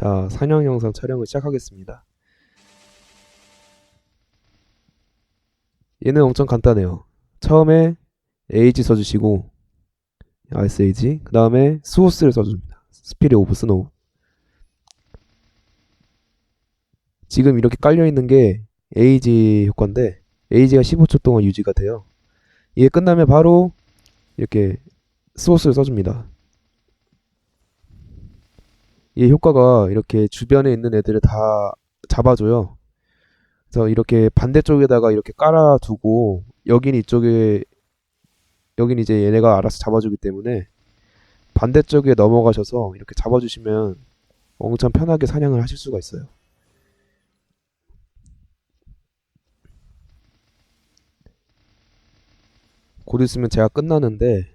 자, 사냥 영상 촬영을 시작하겠습니다. 얘는 엄청 간단해요. 처음에 age 써주시고, RSAG, 그 다음에 소스를 써줍니다. 스피릿 오브 스노우. 지금 이렇게 깔려있는 게 age 효과인데, age가 15초 동안 유지가 돼요. 이게 끝나면 바로 이렇게 소스를 써줍니다. 이 효과가 이렇게 주변에 있는 애들을 다 잡아줘요. 그래서 이렇게 반대쪽에다가 이렇게 깔아두고 여긴 이쪽에 여긴 이제 얘네가 알아서 잡아주기 때문에 반대쪽에 넘어가셔서 이렇게 잡아주시면 엄청 편하게 사냥을 하실 수가 있어요. 곧 있으면 제가 끝나는데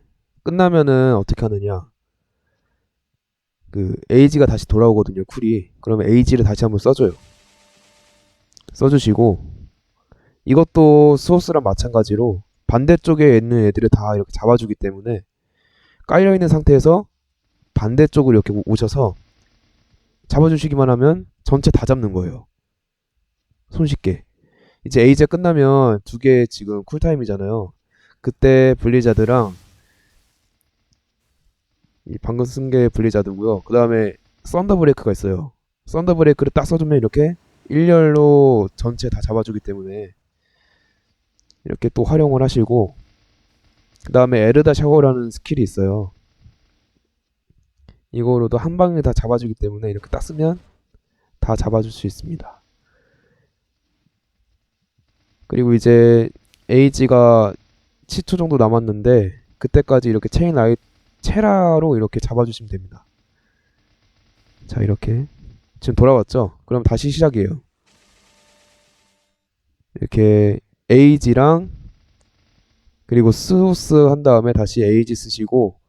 끝나면은 어떻게 하느냐 그 에이지가 다시 돌아오거든요 쿨이. 그러면 에이지를 다시 한번 써줘요. 써주시고 이것도 소스랑 마찬가지로 반대쪽에 있는 애들을 다 이렇게 잡아주기 때문에 깔려있는 상태에서 반대쪽으로 이렇게 오셔서 잡아주시기만 하면 전체 다 잡는 거예요. 손쉽게. 이제 에이지가 끝나면 두 개 지금 쿨타임이잖아요. 그때 블리자드랑 이 방금 쓴 게 블리자드고요. 그 다음에 썬더 브레이크가 있어요. 썬더 브레이크를 딱 써주면 이렇게 일렬로 전체 다 잡아주기 때문에 이렇게 또 활용을 하시고 그 다음에 에르다 샤워라는 스킬이 있어요. 이거로도 한 방에 다 잡아주기 때문에 이렇게 딱 쓰면 다 잡아줄 수 있습니다. 그리고 이제 에이지가 10초 정도 남았는데 그때까지 이렇게 체인 아이 체라로 이렇게 잡아주시면 됩니다. 자 이렇게 지금 돌아왔죠? 그럼 다시 시작이에요. 이렇게 에이지랑 그리고 스우스 한 다음에 다시 에이지 쓰시고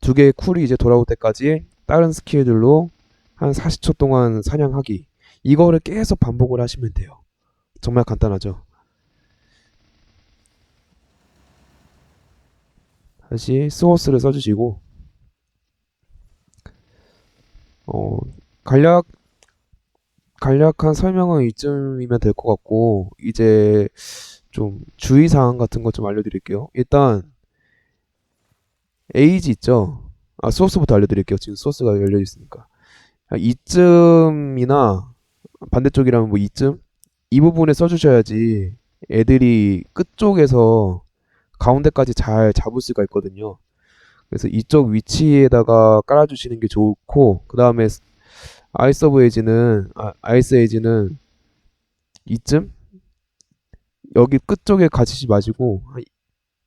두 개의 쿨이 이제 돌아올 때까지 다른 스킬들로 한 40초 동안 사냥하기 이거를 계속 반복을 하시면 돼요. 정말 간단하죠? 다시 소스를 써주시고 어 간략 간략한 설명은 이쯤이면 될 것 같고 이제 좀 주의사항 같은 것 좀 알려드릴게요. 일단 에이지 있죠. 아 소스부터 알려드릴게요. 지금 소스가 열려 있으니까 아, 이쯤이나 반대쪽이라면 뭐 이쯤 이 부분에 써주셔야지 애들이 끝 쪽에서 가운데까지 잘 잡을 수가 있거든요. 그래서 이쪽 위치에다가 깔아주시는 게 좋고 그 다음에 아이스 오브 에이지는 아, 아이스 에이지는 이쯤 여기 끝쪽에 가시지 마시고 한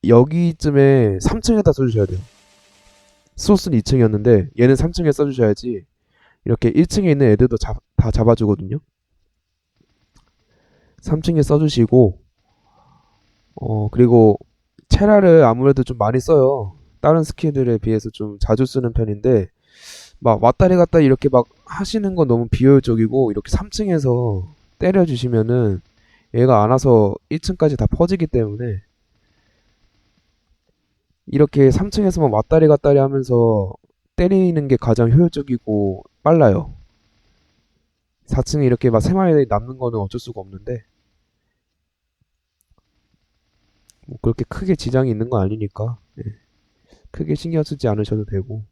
여기쯤에 3층에다 써주셔야 돼요. 소스는 2층이었는데 얘는 3층에 써주셔야지 이렇게 1층에 있는 애들도 잡, 다 잡아주거든요. 3층에 써주시고 어 그리고 체라를 아무래도 좀 많이 써요. 다른 스킬들에 비해서 좀 자주 쓰는 편인데 막 왔다리 갔다리 이렇게 막 하시는 건 너무 비효율적이고 이렇게 3층에서 때려주시면은 얘가 안 와서 1층까지 다 퍼지기 때문에 이렇게 3층에서만 왔다리 갔다리 하면서 때리는 게 가장 효율적이고 빨라요. 4층에 이렇게 막세 마리 남는 거는 어쩔 수가 없는데 뭐 그렇게 크게 지장이 있는 건 아니니까 예. 크게 신경 쓰지 않으셔도 되고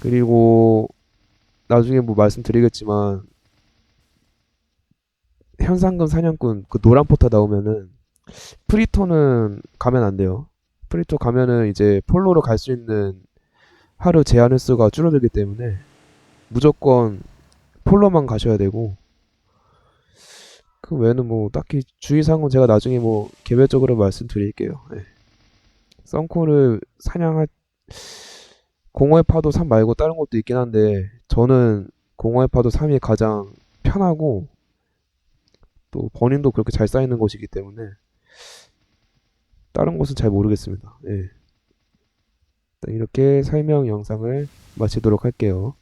그리고 나중에 뭐 말씀드리겠지만 현상금 사냥꾼 그 노란 포터 나오면은 프리토는 가면 안 돼요. 프리토 가면은 이제 폴로로 갈 수 있는 하루 제한 횟수가 줄어들기 때문에 무조건 폴로만 가셔야 되고 그 외에는 뭐 딱히 주의사항은 제가 나중에 뭐 개별적으로 말씀드릴게요. 네. 썬코를 사냥할 공허의 파도 3 말고 다른 것도 있긴 한데 저는 공허의 파도 3이 가장 편하고 또 버닝도 그렇게 잘 쌓이는 것이기 때문에 다른 것은 잘 모르겠습니다. 예. 이렇게 설명 영상을 마치도록 할게요.